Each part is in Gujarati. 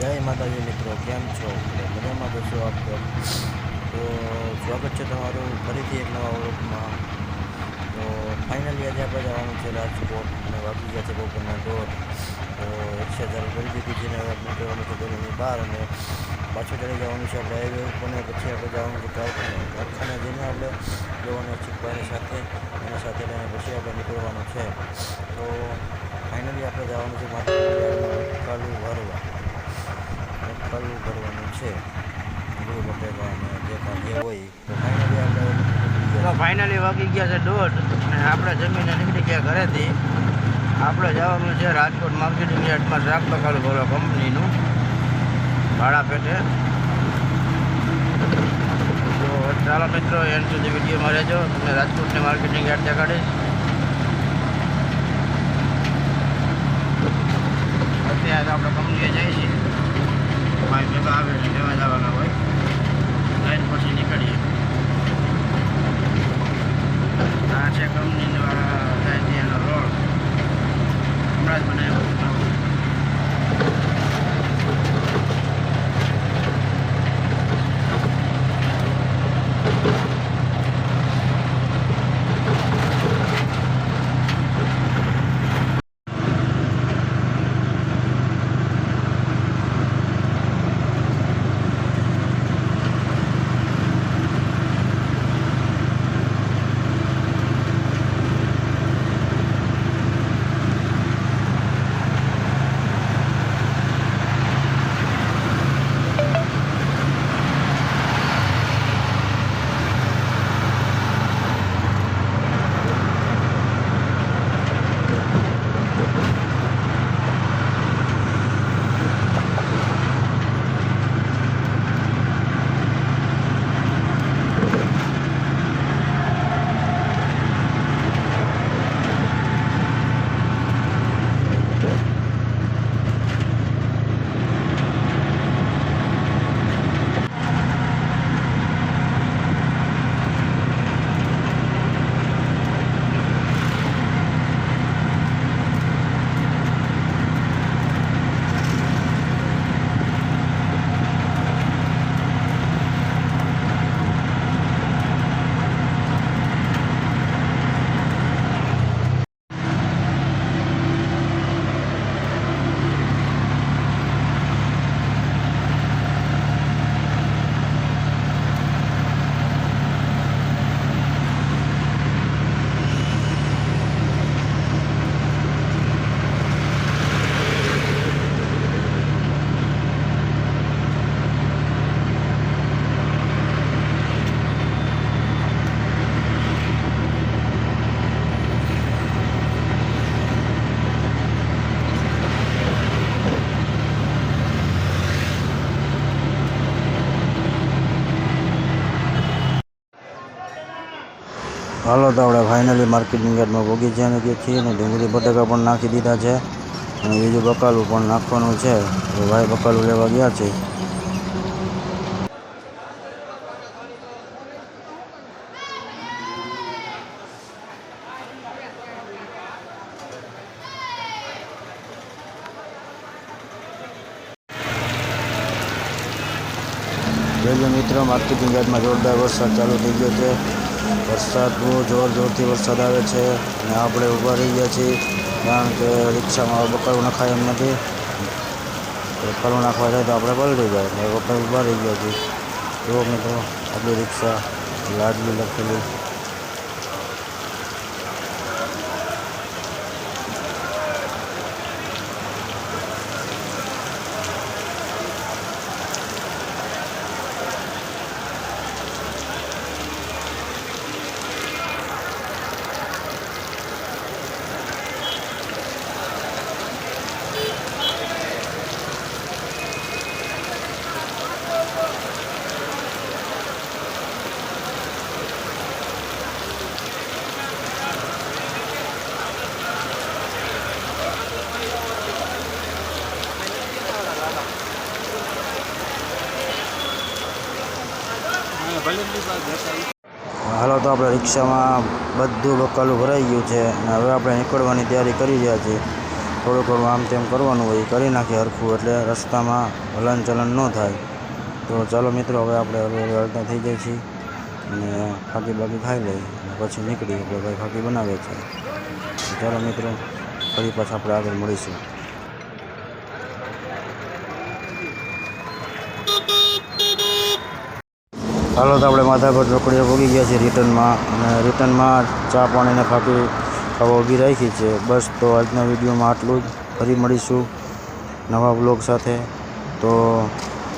જય માતાજી મિત્રો, કેમ છો? મજામાં જશો આપ તો? તો સ્વાગત છે તમારું ફરીથી એક નવા વ્લોગમાં. તો ફાઇનલી આજે આપણે જવાનું છે રાજકોટ અને વાગી ગયા છે બપોરના દોઢ. તો રિક્ષા ચાલુ કરી દીધી છે ને આપણે જવાનું છે ઘરની બહાર અને પાછું ચડી જવાનું છે આપણે હાઈવે ઉપર ને પછી આપણે જવાનું છે કારખાને. કારખાને જઈને આપણે જવાનું ભાઈની સાથે, એના સાથે લઈને પછી આપણે નીકળવાનું છે. તો ફાઇનલી આપણે જવાનું છે માત્ર કાલુ વારવા કરવું કરવાનું છે. ગુરુ બટેકા જે કાંઈ હોય તો ફાઇનલી આપણે ફાઇનલી વાગી ગયા છે દોઢ અને આપણે જમીને નીકળી ગયા ઘરેથી. આપણે જવાનું છે રાજકોટ માર્કેટિંગ યાર્ડમાં શાક બકાલું બોલો કંપનીનું. ભાડા પેટે. તો ચાલો મિત્રો એન્ડ સુધી વિડીયોમાં રહેજો. તમને રાજકોટની માર્કેટિંગ યાર્ડ દેખાડીશ. અત્યારે આપણે કંપનીએ જઈએ છીએ. ભાઈ ભેગા આવે એટલે લેવા જવાના હાલો તો આપણે ફાઇનલી માર્કેટિંગ યાર્ડમાં બગીચા કે છીએ અને ડુંગળી બટાકા પણ નાખી દીધા છે. અને બીજું બકાલું પણ નાખવાનું છે. ભાઈ બકાલું લેવા ગયા છે. મિત્રો માર્કેટિંગ યાર્ડમાં જોરદાર વરસાદ ચાલુ થઈ ગયો છે. વરસાદ બહુ જોર જોરથી વરસાદ આવે છે અને આપણે ઊભા રહી ગયા છીએ, કારણ કે રિક્ષામાં બકરું નખાય એમ નથી. બકરું નાખવા જાય તો આપણે પલટી જાય, એટલે બકાલું ઊભા રહી ગયા છીએ. જુઓ મિત્રો આપણી રિક્ષા, લાડલી લખેલી. હાલો, તો આપણે રિક્ષામાં બધું બકાલું ભરાઈ ગયું છે અને હવે આપણે નીકળવાની તૈયારી કરી રહ્યા છીએ. થોડું ઘણું આમ તેમ કરવાનું હોય કરી નાખીએ હરખું, એટલે રસ્તામાં હલન ચલન ન થાય. તો ચાલો મિત્રો, હવે આપણે હવે હલતા થઈ જાય છીએ અને ફાંકી બાકી ખાઈ લઈએ પછી નીકળી એટલે ભાઈ ફાંકી બનાવે છે. ચાલો મિત્રો, ફરી પાછા આપણે આગળ મળીશું. હાલો તો આપણે માધાપર રોકડીએ ભોગી ગયા છીએ રિટર્નમાં. અને રિટર્નમાં ચા પાણીને ફાંકી ખાવા ઊભી રાખી છે. બસ તો આજના વિડીયોમાં આટલું જ. ફરી મળીશું નવા બ્લોગ સાથે. તો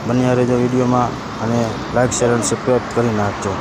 બન્યા રહેજો વિડીયોમાં અને લાઇક શેર અને સબસ્ક્રાઈબ કરી નાખજો.